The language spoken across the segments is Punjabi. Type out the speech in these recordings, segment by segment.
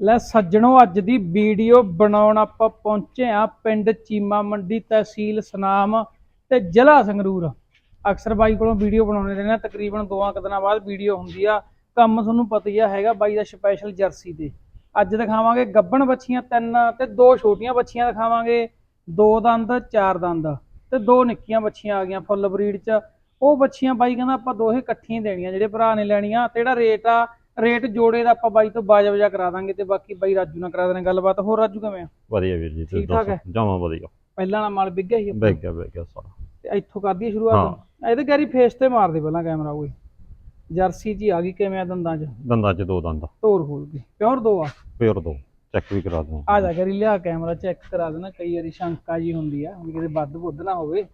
ਲੈ ਸੱਜਣੋ, ਅੱਜ ਦੀ ਵੀਡੀਓ ਬਣਾਉਣ ਆਪਾਂ ਪਹੁੰਚੇ ਆ ਪਿੰਡ ਚੀਮਾ ਮੰਡੀ ਤਹਿਸੀਲ ਸਨਾਮ ਤੇ ਜ਼ਿਲ੍ਹਾ ਸੰਗਰੂਰ। ਅਕਸਰ ਬਾਈ ਕੋਲੋਂ ਵੀਡੀਓ ਬਣਾਉਣੇ ਰਹਿੰਦੇ ਆ ਤਕਰੀਬਨ ਦੋਆਂ ਕੁ ਦਿਨਾਂ ਬਾਅਦ ਵੀਡੀਓ ਹੁੰਦੀ ਆ। ਕੰਮ ਤੁਹਾਨੂੰ ਪਤਾ ਹੀ ਆ, ਹੈਗਾ ਬਾਈ ਦਾ ਸਪੈਸ਼ਲ ਜਰਸੀ ਤੇ। ਅੱਜ ਦਿਖਾਵਾਂਗੇ ਗੱਬਣ ਬੱਚੀਆਂ ਤਿੰਨ ਤੇ ਦੋ ਛੋਟੀਆਂ ਬੱਚੀਆਂ ਦਿਖਾਵਾਂਗੇ। ਦੋ ਦੰਦ, ਚਾਰ ਦੰਦ ਤੇ ਦੋ ਨਿੱਕੀਆਂ ਬੱਚੀਆਂ ਆ ਗਈਆਂ ਫੁੱਲ ਬਰੀਡ ਚ। ਉਹ ਬੱਚੀਆਂ ਬਾਈ ਕਹਿੰਦਾ ਆਪਾਂ ਦੋਹੇ ਇਕੱਠੀਆਂ ਦੇਣੀਆਂ, ਜਿਹੜੇ ਭਰਾ ਨੇ ਲੈਣੀਆਂ ਤੇ ਜਿਹੜਾ ਰੇਟ ਆ ਰੇਟ ਜੋੜੇ ਦਾ ਆਪਾਂ ਬਾਈ ਤੋਂ ਬਾਜਾ ਵਜਾ ਕਰਾ ਦਾਂਗੇ ਤੇ ਬਾਕੀ ਬਾਈ ਰਾਜੂ ਨਾਲ ਕਰਾ ਦੇਣਾ ਗੱਲਬਾਤ। ਹੋਰ ਰਾਜੂ ਕਿਵੇਂ ਆ? ਵਧੀਆ ਵੀਰ ਜੀ ਤੁਸੀਂ ਠੀਕ ਠਾਕ ਹੈ? ਦੱਸੋ ਜਮਾ ਵਧੀਆ। ਪਹਿਲਾਂ ਨਾਲ ਮਾਲ ਵਿਗਿਆ ਸੀ ਬੈਗ ਗਿਆ ਬੈਗ ਗਿਆ ਸਾਰਾ। ਤੇ ਇੱਥੋਂ ਕਰਦੀ ਸ਼ੁਰੂਆਤ? ਇਹਦੇ ਗੈਰੀ ਫੇਸ ਤੇ ਮਾਰ ਦੇ ਪਹਿਲਾਂ ਕੈਮਰਾ ਓਏ ਜਰਸੀ ਜੀ ਆ ਗਈ ਕਿਵੇਂ ਆ ਦੰਦਾਂ 'ਚ? ਦੰਦਾਂ ਚ ਦੋ ਦੰਦ ਤੋਰ ਕੇ। ਪਿਓਰ ਦੋ ਆ? ਫੇਰ ਦੋ। ਚੈੱਕ ਵੀ ਕਰਾ ਦੂੰ ਆ ਜਾ ਕਰੀ ਲਿਆ ਕੈਮਰਾ ਚੈੱਕ ਕਰਾ ਦੇਣਾ। ਕਈ ਵਾਰੀ ਸ਼ੰਕਾ ਜੀ ਹੁੰਦੀ ਆ ਵੀ ਕਿਤੇ ਵੱਧ ਬੁੱਧ ਨਾ ਹੋਵੇ।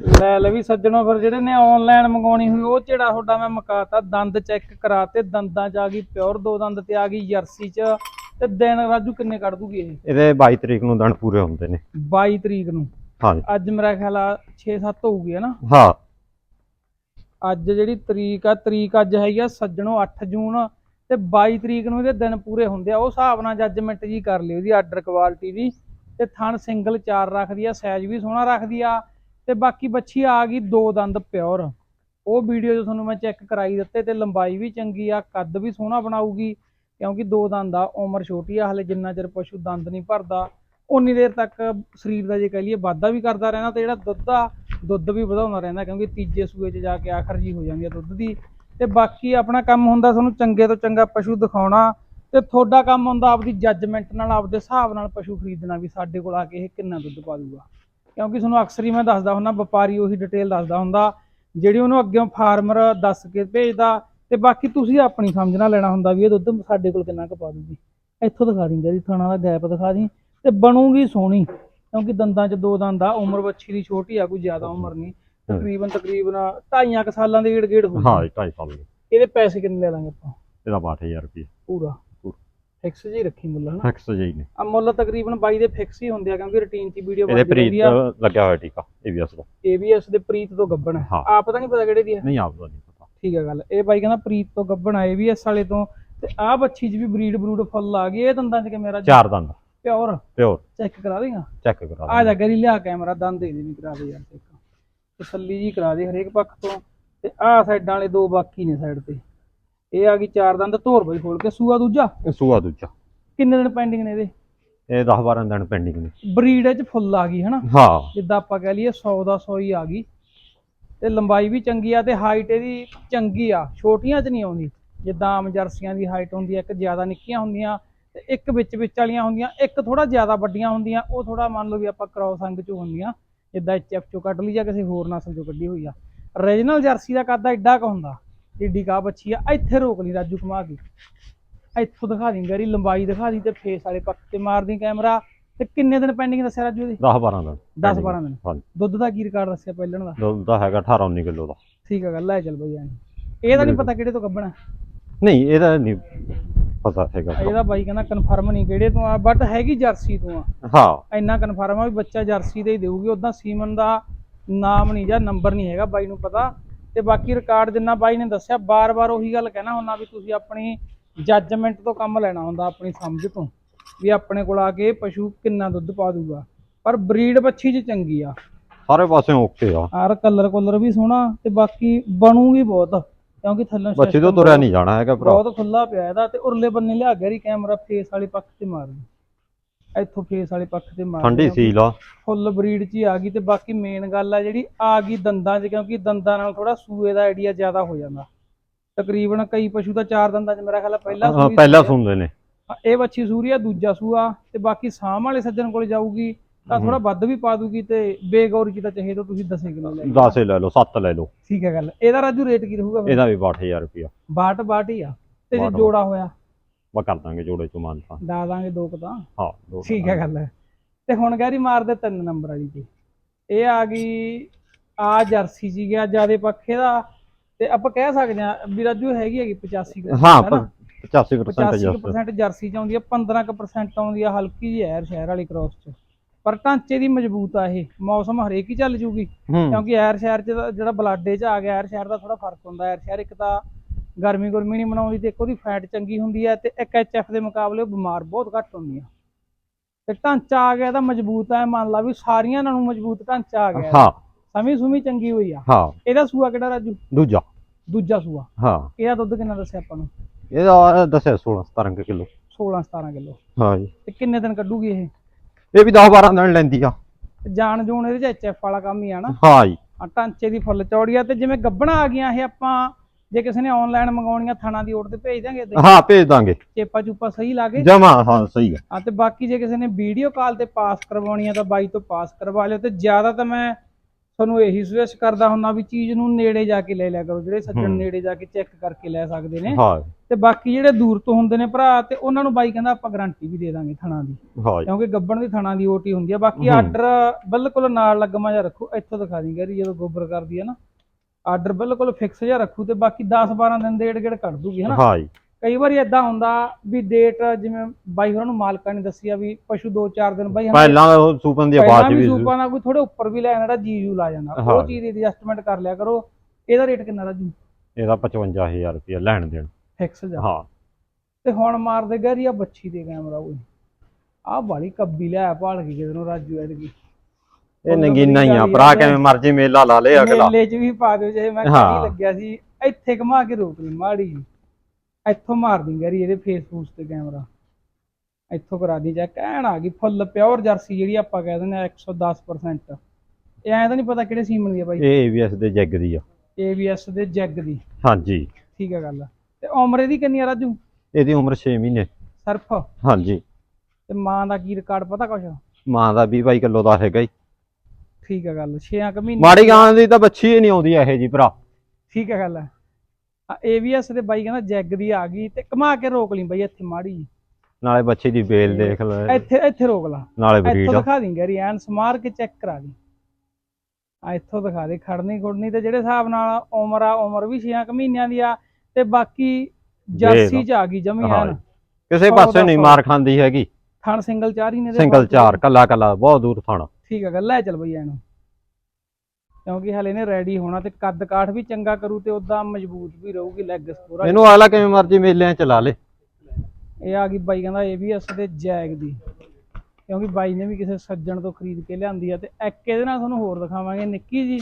ਲੈ ਲੈ ਵੀ ਸੱਜਣੋ ਫਿਰ ਜਿਹੜੇ ਨੇ ਆਨਲਾਈਨ ਮੰਗਾਉਣੀ ਹੋਈ ਉਹ ਜਿਹੜਾ ਤੁਹਾਡਾ ਮੈਂ ਮਕਾਤਾ ਦੰਦ ਚੈੱਕ ਕਰਾਤੇ ਦੰਦਾਂ 'ਚ ਆ ਗਈ ਪਿਓਰ ਦੋ ਦੰਦ ਤੇ ਆ ਗਈ ਜਰਸੀ 'ਚ ਤੇ ਦਿਨ ਰਾਜੂ ਕਿੰਨੇ ਕੱਢ ਦੂਗੀ ਇਹ? ਇਹਦੇ 22 ਤਰੀਕ ਨੂੰ ਦਿਨ ਪੂਰੇ ਹੁੰਦੇ ਨੇ। 22 ਤਰੀਕ ਨੂੰ? ਹਾਂਜੀ। ਅੱਜ ਮੇਰਾ ਖਿਆਲ ਆ 6-7 ਹੋਊਗੀ ਹੈ ਨਾ? ਹਾਂ। ਅੱਜ ਜਿਹੜੀ ਤਰੀਕ ਆ ਤਰੀਕ ਅੱਜ ਹੈਗੀ ਆ ਸੱਜਣੋ 8 ਜੂਨ ਤੇ 22 ਤਰੀਕ ਨੂੰ ਇਹਦੇ ਦਿਨ ਪੂਰੇ ਹੁੰਦੇ ਆ। ਉਹ ਹਿਸਾਬ ਨਾਲ ਜੱਜਮੈਂਟ ਜੀ ਕਰ ਲਿਓ ਇਹਦੀ ਆਰਡਰ ਕੁਆਲਿਟੀ ਦੀ। ਤੇ ਥਣ ਸਿੰਗਲ ਚਾਰ ਰੱਖਦੀ ਆ ਸਾਈਜ਼ ਵੀ ਸੋਹਣਾ ਰੱਖਦੀ ਆ। ਤੇ ਬਾਕੀ ਬੱਚੀ ਆ ਗਈ ਦੋ ਦੰਦ ਪਿਓਰ। ਉਹ ਵੀਡੀਓ ਜੋ ਤੁਹਾਨੂੰ ਮੈਂ ਚੈੱਕ ਕਰਾਈ ਦਿੱਤੇ ਤੇ ਲੰਬਾਈ ਵੀ ਚੰਗੀ ਆ, ਕੱਦ ਵੀ ਸੋਹਣਾ ਬਣਾਊਗੀ, ਕਿਉਂਕਿ ਦੋ ਦੰਦ ਆ, ਉਮਰ ਛੋਟੀ ਆ, ਹਲੇ ਜਿੰਨਾ ਚਿਰ ਪਸ਼ੂ ਦੰਦ ਨਹੀਂ ਭਰਦਾ ਉਨੀ ਦੇਰ ਤੱਕ ਸਰੀਰ ਦਾ ਜੇ ਕਹ ਲਈਏ ਵਾਧਾ ਵੀ ਕਰਦਾ ਰਹਿੰਦਾ ਤੇ ਜਿਹੜਾ ਦੁੱਧ ਆ, ਦੁੱਧ ਵੀ ਵਧਾਉਂਦਾ ਰਹਿੰਦਾ, ਕਿਉਂਕਿ ਤੀਜੇ ਸੂਏ 'ਚ ਜਾ ਕੇ ਆਖਰ ਜੀ ਹੋ ਜਾਂਦੀ ਆ ਦੁੱਧ ਦੀ। ਤੇ ਬਾਕੀ ਆਪਣਾ ਕੰਮ ਹੁੰਦਾ ਤੁਹਾਨੂੰ ਚੰਗੇ ਤੋਂ ਚੰਗਾ ਪਸ਼ੂ ਦਿਖਾਉਣਾ ਤੇ ਤੁਹਾਡਾ ਕੰਮ ਹੁੰਦਾ ਆਪਦੀ ਜੱਜਮੈਂਟ ਨਾਲ, ਆਪਦੇ ਹਿਸਾਬ ਨਾਲ ਪਸ਼ੂ ਖਰੀਦਣਾ ਵੀ ਸਾਡੇ ਕੋਲ ਆ ਕੇ ਇਹ ਕਿੰਨਾ ਦੁੱਧ ਪਾ ਦੂਗਾ। ਕਿਉਂਕਿ ਤੁਹਾਨੂੰ ਅਕਸਰ ਹੀ ਮੈਂ ਦੱਸਦਾ ਹੁੰਦਾ ਵਪਾਰੀ ਉਹੀ ਡਿਟੇਲ ਦੱਸਦਾ ਹੁੰਦਾ ਜਿਹੜੀ ਉਹਨੂੰ ਅੱਗੇੋਂ ਫਾਰਮਰ ਦੱਸ ਕੇ ਭੇਜਦਾ ਤੇ ਬਾਕੀ ਤੁਸੀਂ ਆਪਣੀ ਸਮਝ ਨਾਲ ਲੈਣਾ ਹੁੰਦਾ ਵੀ ਇਹ ਦੁੱਧ ਸਾਡੇ ਕੋਲ ਕਿੰਨਾ ਕੁ ਪਾ ਦੂਗੀ। ਇੱਥੋਂ ਦਿਖਾ ਦਿੰਦੇ ਜੀ ਥਾਣਾ ਦਾ ਗੈਪ ਦਿਖਾ ਦੀ ਤੇ ਬਣੂਗੀ ਸੋਹਣੀ ਕਿਉਂਕਿ ਦੰਦਾਂ 'ਚ ਦੋ ਦੰਦ ਆ ਉਮਰ ਬੱਚੀ ਦੀ ਛੋਟੀ ਆ ਕੋਈ ਜ਼ਿਆਦਾ ਉਮਰ ਨਹੀਂ ਤਕਰੀਬਨ ਤਕਰੀਬਨ ਢਾਈਆਂ ਕੁ ਸਾਲਾਂ ਦੇ ਗੇੜ ਗੇੜ ਹੋਊਗੀ ਹਾਂ 2.5 ਸਾਲ ਇਹਦੇ ਪੈਸੇ ਕਿੰਨੇ ਲੈ ਲਾਂਗੇ ਆਪਾਂ? ਇਹਦਾ 62000 ਰੁਪਏ ਪੂਰਾ। ਫਿਕਸ ਜੀ ਰੱਖੀ ਮੁੱਲ ਹਨਾ? ਫਿਕਸ ਜੀ ਨੇ ਆ ਮੁੱਲ ਤਕਰੀਬਨ 22 ਦੇ ਫਿਕਸ ਹੀ ਹੁੰਦੇ ਆ ਕਿਉਂਕਿ ਰੁਟੀਨ 'ਚ ਵੀਡੀਓ ਇਹਦੇ ਬਣਦੀ ਪ੍ਰੀਤ ਆ। ਲੱਗਿਆ ਹੋਇਆ ਟੀਕਾ ABS ਦਾ ABS ਦੇ ਪ੍ਰੀਤ ਤੋਂ ਗੱਬਣ। ਆ। ਪਤਾ ਨਹੀਂ ਪਤਾ ਕਿਹੜੇ ਦੀ ਹੈ ਨਹੀਂ ਆਪਦਾ ਨਹੀਂ ਪਤਾ। ਠੀਕ ਹੈ ਗੱਲ। ਇਹ ਬਾਈ ਕਹਿੰਦਾ ਪ੍ਰੀਤ ਤੋਂ ਗੱਬਣ ਆ ABS ਵਾਲੇ ਤੋਂ। ਤੇ ਆ ਬੱਚੀ 'ਚ ਵੀ ਬਰੀਡ ਬਰੂਡ ਫੁੱਲ ਆ ਗਈ ਇਹ ਦੰਦਾਂ 'ਚ ਕਿ ਮੇਰਾ ਚਾਰ ਦੰਦ। ਪਿਓਰ ਪਿਓਰ ਚੈੱਕ ਕਰਾ ਦੇਗਾ ਚੈੱਕ ਕਰਾ ਆ ਜਾ ਗਰੀ ਲਿਆ ਕੈਮਰਾ ਦੰਦ ਦੇ ਦੇ ਨਹੀਂ ਕਰਾ ਦੇ ਯਾਰ ਤਸੱਲੀ ਜੀ ਕਰਾ ਦੇ ਹਰੇਕ ਪੱਖ ਤੋਂ। ਤੇ ਆਹ ਸਾਈਡਾਂ ਵਾਲੇ ਦੋ ਬਾਕੀ ਨੇ ਸਾਈਡ ਤੇ। ਇਹ ਆ ਗਈ ਚਾਰ ਦੰਦ ਧੋਰ ਬਈ ਖੋਲ ਕੇ ਸੂਆ ਦੂਜਾ? ਇਹ ਸੂਆ ਦੂਜਾ। ਕਿੰਨੇ ਦਿਨ ਪੈਂਡਿੰਗ ਨੇ ਇਹਦੇ? ਇਹ 10 12 ਦਿਨ ਪੈਂਡਿੰਗ ਨੇ। ਬਰੀਡ ਚ ਫੁੱਲ ਆ ਗਈ ਹਨਾ? ਹਾਂ। ਜਿੱਦਾਂ ਆਪਾਂ ਕਹਿ ਲਈਏ 100 ਦਾ 100 ਹੀ ਆ ਗਈ। ਤੇ ਲੰਬਾਈ ਵੀ ਚੰਗੀ ਆ ਤੇ ਹਾਈਟ ਇਹਦੀ ਚੰਗੀ ਆ। ਛੋਟੀਆਂ ਚ ਨਹੀਂ ਆਉਂਦੀ। ਜਿੱਦਾਂ ਆਮ ਜਰਸੀਆਂ ਦੀ ਹਾਈਟ ਹੁੰਦੀ ਆ ਇੱਕ ਜ਼ਿਆਦਾ ਨਿੱਕੀਆਂ ਹੁੰਦੀਆਂ ਤੇ ਇੱਕ ਵਿੱਚ ਵਿੱਚ ਵਾਲੀਆਂ ਹੁੰਦੀਆਂ। ਇੱਕ ਥੋੜਾ ਜ਼ਿਆਦਾ ਵੱਡੀਆਂ ਹੁੰਦੀਆਂ ਉਹ ਥੋੜਾ ਮੰਨ ਲਓ ਵੀ ਆਪਾਂ ਕ੍ਰੋਸ ਅੰਗ ਚੋਂ ਹੁੰਦੀਆਂ। ਜਿੱਦਾਂ ਐਚਐਫ ਚੋਂ ਕੱਢ ਲਈ ਜਾਂ ਕਿਸੇ ਹੋਰ ਨਸਲ ਚੋਂ ਕੱਢੀ ਹੋਈ ਆ। ਰੀਜਨਲ ਜਰਸੀ ਦਾ ਕੱਦ ਐਡਾ ਕੁ ਹੁੰਦਾ। ਏਡੀ ਕਾ ਬੱਚੀ ਆ ਇੱਥੇ ਰੋਕ ਲਈ ਰਾਜੂ ਘੁਮਾ ਕੇ। ਇੱਥੋਂ ਦਿਖਾ ਦੀ ਗਰੀ ਲੰਬਾਈ ਦਿਖਾ ਦੀ ਤੇ ਫੇਸ ਵਾਲੇ ਪੱਖ ਤੇ ਮਾਰਦੀ ਕੈਮਰਾ। ਤੇ ਕਿੰਨੇ ਦਿਨ ਪੈਂਡਿੰਗ ਦੱਸਿਆ ਰਾਜੂ ਦੀ 10 12 ਦਿਨ 10 pending। 12 ਦਿਨ। ਹਾਂਜੀ। ਦੁੱਧ ਦਾ ਕੀ ਰਿਕਾਰਡ ਦੱਸਿਆ ਪਹਿਲਣ ਦਾ? ਦੁੱਧ ਦਾ ਹੈਗਾ 18 19 ਕਿਲੋ ਦਾ। ਠੀਕ ਆ ਗੱਲ ਲੈ ਚੱਲ ਬਈ ਐਂ। ਇਹਦਾ ਨਹੀਂ ਪਤਾ ਕਿਹੜੇ ਤੋਂ ਕੱਢਣਾ ਨਹੀਂ ਇਹਦਾ ਨਹੀਂ ਪਤਾ ਹੈਗਾ। ਇਹਦਾ ਬਾਈ ਕਹਿੰਦਾ ਕਨਫਰਮ ਨਹੀਂ ਕਿਹੜੇ ਤੋਂ ਆ ਬਟ ਹੈਗੀ ਜਰਸੀ ਤੋਂ ਆ। ਹਾਂ। ਇੰਨਾ ਕਨਫਰਮ ਆ ਵੀ ਬੱਚਾ ਜਰਸੀ ਦੇ ਹੀ ਦੇਊਗੀ ਉਦਾਂ ਸੀਮਨ ਦਾ ਨਾਮ ਨਹੀਂ ਜਾਂ ਨੰਬਰ ਨਹੀਂ ਹੈਗਾ ਬਾਈ ਨੂੰ ਪਤਾ। ਤੇ ਬਾਕੀ ਰਿਕਾਰਡ ਜਿੰਨਾ ਬਾਈ ਨੇ ਦੱਸਿਆ ਬਾਰ-ਬਾਰ ਉਹੀ ਗੱਲ ਕਹਿਣਾ ਹੁੰਦਾ ਵੀ ਤੁਸੀਂ ਆਪਣੀ ਜੱਜਮੈਂਟ ਤੋਂ ਕੰਮ ਲੈਣਾ ਹੁੰਦਾ ਆਪਣੀ ਸਮਝ ਤੋਂ ਵੀ ਆਪਣੇ ਕੋਲ ਆ ਕੇ ਪਸ਼ੂ ਕਿੰਨਾ ਦੁੱਧ ਪਾ ਦੂਗਾ। ਪਰ ਬਰੀਡ ਬੱਚੀ 'ਚ ਚੰਗੀ ਆ। ਸਾਰੇ ਪਾਸੇ ਓਕੇ ਆ। ਆਰ ਕਲਰ ਕੋਲਰ ਵੀ ਸੋਹਣਾ ਤੇ ਬਾਕੀ ਬਣੂਗੀ ਬਹੁਤ ਕਿਉਂਕਿ ਥੱਲੇ ਬੱਚੇ ਤੋਂ ਤੁਰਿਆ ਨਹੀਂ ਜਾਣਾ ਹੈਗਾ ਭਰਾ। ਬਹੁਤ ਖੁੱਲਾ ਪਿਆ ਇਹਦਾ ਤੇ ਉਰਲੇ ਬੰਨੇ ਲਿਆ ਗੈਰੀ ਕੈਮਰਾ ਫੇਸ ਵਾਲੇ ਪੱਖ ਤੇ ਮਾਰਦੀ ਇੱਥੋਂ ਫੇਸ ਵਾਲੇ ਪੱਖ ਤੇ ਮਾਰ ਠੰਡੀ ਸੀਲ ਆ ਫੁੱਲ ਬਰੀਡ ਚ ਹੀ ਆ ਗਈ ਤੇ ਬਾਕੀ ਮੇਨ ਗੱਲ ਆ ਜਿਹੜੀ ਆ ਗਈ ਦੰਦਾਂ 'ਚ ਕਿਉਂਕਿ ਦੰਦਾਂ ਨਾਲ ਥੋੜਾ ਸੂਏ ਦਾ ਆਈਡੀਆ ਜ਼ਿਆਦਾ ਹੋ ਜਾਂਦਾ। ਤਕਰੀਬਨ ਕਈ ਪਸ਼ੂ ਤਾਂ ਚਾਰ ਦੰਦਾਂ 'ਚ ਮੇਰਾ ਖਿਆਲ ਆ ਪਹਿਲਾ ਹਾਂ, ਸੂਈ ਪਹਿਲਾਂ ਸੀ ਆ। ਸੁਣਦੇ ਨੇ। ਇਹ ਬੱਚੀ ਸੂਰੀਆ ਦੂਜਾ ਸੂਆ ਤੇ ਬਾਕੀ ਸਾਮ ਵਾਲੇ ਸੱਜਣ ਕੋਲ ਜਾਊਗੀ ਤਾਂ ਥੋੜਾ ਵੱਧ ਵੀ ਪਾ ਦੂਗੀ ਤੇ ਬੇਗੌਰ ਜੀ ਤਾਂ ਚਾਹੇ ਤਾਂ ਤੁਸੀਂ 10 ਕਿਲੋ ਲੈ ਲਓ। 10 ਲੈ ਲਓ 7 ਲੈ ਲਓ। ਠੀਕ ਹੈ ਗੱਲ। ਇਹਦਾ ਰਾਜੂ ਰੇਟ ਕੀ ਰਹੂਗਾ ਫਿਰ? ਇਹਦਾ ਵੀ 62000 ਰੁਪਇਆ। ਬਾਟ ਬਾਟ ਹੀ ਆ। ਤੇ ਜੇ। ਜੋੜਾ ਹੋਇਆ? ਵਾ ਕਰ ਦਾਂਗੇ ਜੋੜੇ ਚ ਮਾਨਤਾ ਡਾ ਦਾਂਗੇ ਦੋ ਕੁ ਤਾਂ। ਹਾਂ ਦੋ ਠੀਕ ਹੈ ਗੱਲ ਹੈ। ਤੇ ਹੁਣ ਗੈਰੀ ਮਾਰਦੇ ਤਿੰਨ ਨੰਬਰ ਵਾਲੀ ਜੀ। ਇਹ ਆ ਗਈ ਆ ਜਰਸੀ ਜੀ ਗਿਆ ਜਿਆਦੇ ਪੱਖੇ ਦਾ। ਤੇ ਆਪਾਂ ਕਹਿ ਸਕਦੇ ਆ ਵੀ ਰਾਜੂ ਹੈਗੀ ਹੈਗੀ 85 ਕੁ ਹਾਂ ਹੈ ਨਾ? 85% ਜਸ 85% ਜਰਸੀ ਚ ਆਉਂਦੀ ਆ 15% ਆਉਂਦੀ ਆ ਹਲਕੀ ਜੀ ਐਰ ਸ਼ਹਿਰ ਵਾਲੀ ਕ੍ਰੋਸ ਚ। ਪਰ ਢਾਂਚੇ ਦੀ ਮਜ਼ਬੂਤ ਆ ਇਹ ਮੌਸਮ ਹਰੇਕ ਹੀ ਚੱਲ ਜੂਗੀ। ਹੂੰ। ਕਿਉਂਕਿ ਐਰ ਸ਼ਹਿਰ ਚ ਤਾਂ ਜਿਹੜਾ ਬਲਾਡੇ ਚ ਆ ਗਿਆ ਐਰ ਸ਼ਹਿਰ ਦਾ ਥੋੜਾ ਫ਼ਰਕ ਹੁੰਦਾ ਐਰ ਸ਼ਹਿਰ ਇੱਕ ਤਾਂ ਗਰਮੀ ਗੁਰਮੀ ਨਹੀਂ ਮਨਾਉਂਦੀ ਤੇ ਇੱਕ ਉਹਦੀ ਫੈਟ ਚੰਗੀ ਹੁੰਦੀ ਹੈ ਤੇ ਇੱਕ ਐਚਐਫ ਦੇ ਮੁਕਾਬਲੇ ਉਹ ਬਿਮਾਰ ਬਹੁਤ ਘੱਟ ਹੁੰਦੀ ਆ। ਤੇ ਢਾਂਚਾ ਆ ਗਿਆ ਇਹਦਾ ਮਜ਼ਬੂਤ ਹੈ ਮੰਨ ਲਾ ਵੀ ਸਾਰੀਆਂ ਨਾਲੋਂ ਮਜ਼ਬੂਤ ਢਾਂਚਾ ਆ ਗਿਆ। ਹਾਂ। ਸਮੀ ਸੁਮੀ ਚੰਗੀ ਹੋਈ ਆ। ਹਾਂ। ਇਹਦਾ ਸੂਆ ਕਿਹੜਾ ਰਾਜੂ? ਦੂਜਾ। ਦੂਜਾ ਸੂਆ। ਹਾਂ। ਇਹਦਾ ਦੁੱਧ ਕਿੰਨਾ ਦੱਸਿਆ ਆਪਾਂ ਨੂੰ? ਇਹਦਾ ਦੱਸਿਆ 16 17 ਕਿਲੋ। 16 17 ਕਿਲੋ। ਹਾਂ ਜੀ। ਤੇ ਕਿੰਨੇ ਦਿਨ ਕੱਢੂਗੀ ਇਹ? ਇਹ ਵੀ 10 12 ਦਿਨ ਲੈਂਦੀ ਆ। ਤੇ ਜਾਣ ਜੂਣ ਇਹਦੇ ਚ ਐਚਐਫ ਵਾਲਾ ਕੰਮ ਹੀ ਆ ਨਾ? ਹਾਂ ਜੀ। ਆ ਢਾਂਚੇ ਦੀ ਫੁੱਲ ਚੌੜੀ ਆ ਤੇ ਜਿਵੇਂ ਗੱਬਣਾ ਆ ਗਈਆਂ ਇਹ ਆਪਾਂ ਜੇ ਕਿਸੇ ਨੇ ਆਨਲਾਈਨ ਮੰਗਾਉਣੀਆਂ ਥਾਣਾ ਦੀ ਓਟ ਤੇ ਭੇਜ ਦਾਂਗੇ ਹੀ। ਹਾਂ ਭੇਜ ਦਾਂਗੇ। ਚੇਪਾ ਚੂਪਾ ਸਹੀ ਲਾ ਕੇ? ਜਮਾ ਹਾਂ ਸਹੀ ਹੈ ਆ ਤੇ ਬਾਕੀ ਜੇ ਕਿਸੇ ਨੇ ਵੀਡੀਓ ਕਾਲ ਤੇ ਪਾਸ ਕਰਵਾਉਣੀ ਆ ਤਾਂ ਬਾਈ ਤੋਂ ਪਾਸ ਕਰਵਾ ਲਿਓ ਤੇ ਜ਼ਿਆਦਾ ਤਾਂ ਮੈਂ ਤੁਹਾਨੂੰ ਇਹੀ ਸੁਜੈਸਟ ਕਰਦਾ ਹੁੰਦਾ ਵੀ ਚੀਜ਼ ਨੂੰ ਨੇੜੇ ਜਾ ਕੇ ਲੈ ਲਿਆ ਕਰੋ ਜਿਹੜੇ ਸੱਜਣ ਹੂੰ। ਨੇੜੇ ਜਾ ਕੇ ਚੈੱਕ ਕਰਕੇ ਲੈ ਸਕਦੇ ਨੇ। ਹਾਂ। ਤੇ ਬਾਕੀ ਜਿਹੜੇ ਦੂਰ ਤੋਂ ਹੁੰਦੇ ਨੇ ਭਰਾ ਤੇ ਉਹਨਾਂ ਨੂੰ ਬਾਈ ਕਹਿੰਦਾ ਆਪਾਂ ਗਾਰੰਟੀ ਵੀ ਦੇ ਦਾਂਗੇ ਥਣਾ ਦੀ। ਹਾਂ। ਜੀ ਕਿਉਂਕਿ ਗੱਬਣ ਦੀ ਥਣਾ ਦੀ ਓਟੀ ਹੁੰਦੀ ਆ। ਬਾਕੀ ਹੂੰ। ਆਰਡਰ ਬਿਲਕੁਲ ਨਾਲ ਲੱਗਮਾ ਜਿਹਾ ਰੱਖੋ ਇੱਥੋਂ ਦਿਖਾ ਦੀ ਗੈਰੀ ਜਦੋਂ ਗੋਬਰ ਕਰਦੀ ਹੈ ਨਾ। ਆਰਡਰ ਬਿਲਕੁਲ ਫਿਕਸ ਜਿਹਾ ਰੱਖੂ ਤੇ ਬਾਕੀ 10 12 ਦਿਨ ਦੇ ਏੜ ਕੱਢ ਦੂਗੀ ਹਨਾ? ਹਾਂ ਜੀ। ਕਈ ਵਾਰੀ ਇਦਾਂ ਹੁੰਦਾ ਵੀ ਡੇਟ ਜਿਵੇਂ ਬਾਈ ਹੋਰਾਂ ਨੂੰ ਮਾਲਕਾਂ ਨੇ ਦੱਸੀ ਆ ਵੀ ਪਸ਼ੂ 2-4 ਦਿਨ ਬਾਈ ਪਹਿਲਾਂ ਉਹ ਸੂਪਨ ਦੀ ਆਵਾਜ਼ ਵੀ ਵੀ ਸੂਪਾਂ ਦਾ ਕੋਈ ਥੋੜੇ ਉੱਪਰ ਵੀ ਲੈ ਜਾਂਦਾ ਜੀ ਜੂ ਲਾ ਜਾਂਦਾ। ਉਹ ਚੀਜ਼ ਦੀ ਐਡਜਸਟਮੈਂਟ ਕਰ ਲਿਆ ਕਰੋ। ਇਹਦਾ ਰੇਟ ਕਿੰਨਾ ਰਾਜੂ? ਇਹਦਾ 55000 ਰੁਪਏ ਲੈਣ ਦੇਣ। ਫਿਕਸ ਜਾ। ਹਾਂ। ਤੇ ਹੁਣ ਮਾਰਦੇ ਆ ਬੱਚੀ ਦੇ ਕੈਮਰਾ ਉਹ। ਆ ਬਾਲੀ ਕੱਬੀ ਲਿਆ ਭਾਲ ਕੇ ਕਿਧਰੋਂ ਰਾਜੂ ਐਤਕੀ। ਇਹ ਨਗੀਨਾ ਹੀ ਆ ਭਰਾ ਕਿਵੇਂ ਮਰਜ਼ੀ ਮੇਲਾ ਲਾ ਲੇ ਅਗਲਾ। ਮੇਲੇ 'ਚ ਵੀ ਪਾ ਦਿਓ ਜੇ ਮੈਂ। ਕਹੀ ਲੱਗਿਆ ਸੀ ਇੱਥੇ ਘੁਮਾ ਕੇ ਰੋਕ ਲਈ ਮਾੜੀ। ਇੱਥੋਂ ਮਾਰ ਦੀ ਗੈਰੀ ਇਹਦੇ ਫੇਸਬੁੱਕ ਤੇ ਕੈਮਰਾ ਇੱਥੋਂ ਕਰਾ ਦੀ ਚੈੱਕ ਐਨ ਆ ਗਈ ਫੁੱਲ ਪਿਓਰ ਜਰਸੀ ਜਿਹੜੀ ਆਪਾਂ ਕਹਿ ਦਿੰਦੇ ਆ 110% ਇਹ ਐਂ ਤਾਂ ਨਹੀਂ ਪਤਾ ਕਿਹੜੇ ਸੀਮਨ ਦੀ ਆ ਬਾਈ। ਇਹ ਏਬੀਐਸ ਦੇ ਜੈਗ ਦੀ ਆ। ABS ਦੇ ਜੈਗ ਦੀ। ਹਾਂਜੀ। ਠੀਕ ਹੈ ਗੱਲ। ਤੇ ਉਮਰ ਇਹਦੀ ਕਿੰਨੀ ਆ ਰਾਜੂ? ਇਹਦੀ ਉਮਰ 6 ਮਹੀਨੇ। ਸਰਫ? ਹਾਂਜੀ। ਤੇ ਮਾਂ ਦਾ ਕੀ ਰਿਕਾਰਡ ਪਤਾ ਕੁਛ? ਮਾਂ ਦਾ 20 22 ਕਿਲੋ ਦਾ ਹੈਗਾ ਹੀ ਠੀਕ ਹੈ ਗੱਲ 6 ਕੁ ਮਹੀਨੇ ਮਾੜੀ ਗਾਂ ਦੀ ਤਾਂ ਬੱਚੀ ਹੀ ਨਹੀਂ ਆਉਂਦੀ ਇਹੋ ਜੀ ਭਰਾ। ਠੀਕ ਹੈ ਗੱਲ। ਆ ABS ਦੇ ਬਾਈ ਕਹਿੰਦਾ ਜੈਗ ਦੀ ਆ ਗਈ ਤੇ ਘੁਮਾ ਕੇ ਰੋਕ ਲਈ ਬਾਈ ਇੱਥੇ ਮਾੜੀ। ਨਾਲੇ ਬੱਚੇ ਦੀ ਬੇਲ ਦੇਖ ਲੈ। ਇੱਥੇ ਇੱਥੇ ਰੋਕ ਲਾ। ਨਾਲੇ ਇੱਥੋਂ ਬਰੀਡ ਦਿਖਾ ਦੀ ਗੈਰੀ ਐਨ ਸਮਾਰ ਕੇ ਚੈੱਕ ਕਰਾ ਦੀ ਆ ਇੱਥੋਂ ਦਿਖਾ ਦੇ ਖੜਨੀ ਖੁੜਨੀ ਤੇ ਜਿਹੜੇ ਹਿਸਾਬ ਨਾਲ ਉਮਰ ਆ ਉਮਰ ਵੀ 6 ਕੁ ਮਹੀਨਿਆਂ ਦੀ ਆ ਤੇ ਬਾਕੀ ਜਰਸੀ ਚ ਆ ਗਈ ਜਮੀ ਐਨ। ਕਿਸੇ ਪਾਸੇ ਨਹੀਂ। ਮਾਰ ਖਾਂਦੀ ਹੈਗੀ। ਥਣ ਸਿੰਗਲ ਚਾਰ ਹੀ ਨੇ ਸਿੰਗਲ। ਚਾਰ ਕੱਲਾ ਕੱਲਾ ਬਹੁਤ ਦੂਰ ਥਾਣਾ। ਠੀਕ ਹੈ ਗੱਲ ਲੈ ਚੱਲ ਬਈ ਇਹਨੂੰ ਕਿਉਂਕਿ ਹਲੇ ਨੇ ਰੈਡੀ ਹੋਣਾ ਤੇ ਕੱਦ ਕਾਠ ਵੀ ਚੰਗਾ ਕਰੂ ਤੇ ਉਦਾਂ ਮਜ਼ਬੂਤ ਵੀ ਰਹੂਗੀ ਲੈਗ ਪੂਰਾ। ਇਹਨੂੰ ਅਗਲਾ ਕਿਵੇਂ ਮਰਜ਼ੀ ਮੇਲਿਆਂ ਚ ਲਾ ਇਹ ਆ ਗਈ ਬਾਈ ਕਹਿੰਦਾ ABS ਦੇ ਜੈਗ ਦੀ। ਕਿਉਂਕਿ ਬਾਈ ਨੇ ਵੀ ਕਿਸੇ ਸੱਜਣ ਤੋਂ ਖਰੀਦ ਕੇ ਲਿਆਂਦੀ ਆ ਤੇ ਇੱਕ ਇਹਦੇ ਨਾਲ ਤੁਹਾਨੂੰ ਹੋਰ ਦਿਖਾਵਾਂਗੇ ਨਿੱਕੀ ਜੀ।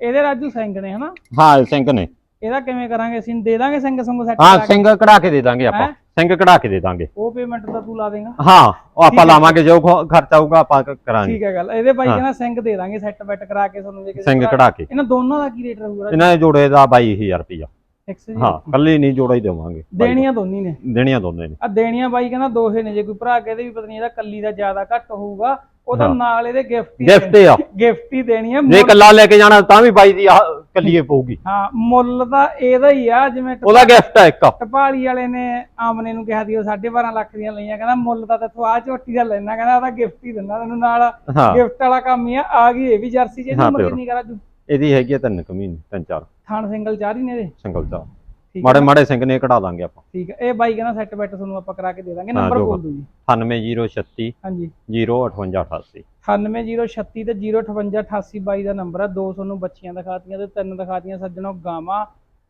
ਇਹਦੇ ਰਾਜੂ ਸਿੰਘ ਨੇ ਹਨਾ? ਹਾਂ ਸਿੰਘ ਨੇ। ਇਹਦਾ ਕਿਵੇਂ ਕਰਾਂਗੇ ਅਸੀਂ? ਦੇ ਦਾਂਗੇ ਸਿੰਘ ਸੰਗ ਸੈੱਟ ਹਾਂ ਸਿੰਘ ਕਢਾ ਕੇ ਦੇ ਦਾਂਗੇ ਆਪਾਂ? ਸਿੰਘ ਕਢਾ ਕੇ ਦੇ ਦਾਂਗੇ। ਉਹ ਪੇਮੈਂਟ ਤਾਂ ਤੂੰ ਲਾ ਦੇਗਾ। ਹਾਂ ਉਹ ਆਪਾਂ। ਲਾਵਾਂਗੇ ਜੋ ਖ- ਖਰਚਾ ਆਊਗਾ ਆਪਾਂ ਕ- ਕਰਾਂਗੇ। ਠੀਕ ਹੈ ਗੱਲ। ਇਹਦੇ ਬਾਈ। ਕਹਿੰਦਾ ਸਿੰਘ ਦੇ ਦਾਂਗੇ ਸੈੱਟ ਬੈਟ ਕਰਾ ਕੇ ਤੁਹਾਨੂੰ ਜੇ ਕਿਸੇ ਸਿੰਘ ਕਢਾ ਕੇ। ਇਹਨਾਂ ਦੋਨਾਂ ਦਾ ਕੀ ਰੇਟ ਰਹੂਗਾ? ਇਹਨਾਂ ਦੇ ਜੋੜੇ ਦਾ 22000 ਰੁਪਇਆ ਫਿਕਸ ਜੀ? ਹਾਂ ਕੱਲੀ ਨਹੀਂ ਜੋੜਾ ਹੀ ਦੇਵਾਂਗੇ। ਦੇਣੀਆਂ ਦੋਨੀ ਨੇ। ਦੇਣੀਆਂ ਦੋਨੇ ਨੇ। ਆ ਦੇਣੀਆਂ ਬਾਈ ਕਹਿੰਦਾ ਦੋਹੇ ਨੇ ਜੇ ਕੋਈ ਭਰਾ ਕਹਿੰਦੇ ਵੀ ਪਤਾ ਨਹੀਂ ਇਹਦਾ ਕੱਲੀ ਦਾ ਜ਼ਿਆਦਾ ਘੱਟ ਹੋਊਗਾ ਉਹਦਾ ਹਾਂ। ਨਾਲ ਇਹਦੇ ਗਿਫਟ ਹੀ ਗਿਫਟ ਆ। ਗਿਫਟ ਹੀ ਦੇਣੀ ਹੈ ਜੇ ਕੱਲਾ ਲੈ ਕੇ ਜਾਣਾ ਤਾਂ ਵੀ ਬਾਈ ਦੀ ਆਹ ਕੱਲੀਏ ਪਊਗੀ। ਹਾਂ ਮੁੱਲ ਤਾਂ ਇਹਦਾ ਹੀ ਆ ਜਿਵੇਂ ਉਹਦਾ ਗਿਫਟ ਆ ਇੱਕ। ਟਪਾਲੀ ਵਾਲੇ ਨੇ ਆਮਨੇ ਨੂੰ ਕਿਹਾ ਦੀ ਉਹ 12.5 ਲੱਖ ਦੀਆਂ ਲਈਆਂ ਕਹਿੰਦਾ ਮੁੱਲ ਤਾਂ ਤੇਥੋਂ ਆ ਝੋਟੀ ਦਾ ਲੈਣਾ ਕਹਿੰਦਾ ਉਹਦਾ ਗਿਫਟ ਹੀ ਦਿੰਦਾ ਤੈਨੂੰ ਨਾਲ। ਗਿਫਟ ਵਾਲਾ ਕੰਮ ਹੀ ਆ ਆ ਗਈ ਇਹ ਵੀ ਜਰਸੀ ਜਿਹਦੀ ਹਾਂ, ਉਮਰ ਪਿਓਰ। ਕਿੰਨੀ ਕਰਾ ਜੂ ਇਹਦੀ ਹੈਗੀ ਆ ਤਿੰਨ ਕੁ ਮਹੀਨੇ ਤਿੰਨ ਚਾਰ। ਥਾਣ ਸਿੰਗਲ ਚਾਰ ਹੀ ਨੇ ਇਹਦੇ? ਸਿੰਗਲ ਚਾਰ। ਠੀਕ ਮਾੜੇ ਮਾੜੇ ਸਿੰਘ ਨੇ ਕਢਾ ਦਾਂਗੇ ਆਪਾਂ। ਠੀਕ ਹੈ ਇਹ ਬਾਈ ਕਹਿੰਦਾ ਸੈੱਟ ਬੈਟ ਤੁਹਾਨੂੰ ਆਪਾਂ ਕਰਾ ਕੇ ਦੇ ਦਾਂਗੇ ਨੰਬਰ ਬੋਲ ਦਿਓ ਜੀ। 98036 ਹਾਂਜੀ। 05888 98036 ਤੇ 05888 ਬਾਈ ਦਾ ਨੰਬਰ ਆ ਦੋ ਤੁਹਾਨੂੰ ਬੱਚੀਆਂ ਦਿਖਾਤੀਆਂ ਤੇ ਤਿੰਨ ਦਿਖਾਤੀਆਂ ਸੱਜਣੋ ਗਾਵਾਂ।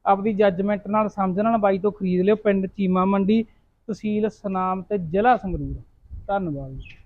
ਆਪਦੀ ਜੱਜਮੈਂਟ ਨਾਲ ਸਮਝਣ ਨਾਲ ਬਾਈ ਤੋਂ ਖਰੀਦ ਲਿਓ ਪਿੰਡ ਚੀਮਾ ਮੰਡੀ ਤਹਿਸੀਲ ਸਨਾਮ ਤੇ ਜ਼ਿਲ੍ਹਾ ਸੰਗਰੂਰ। ਧੰਨਵਾਦ ਜੀ।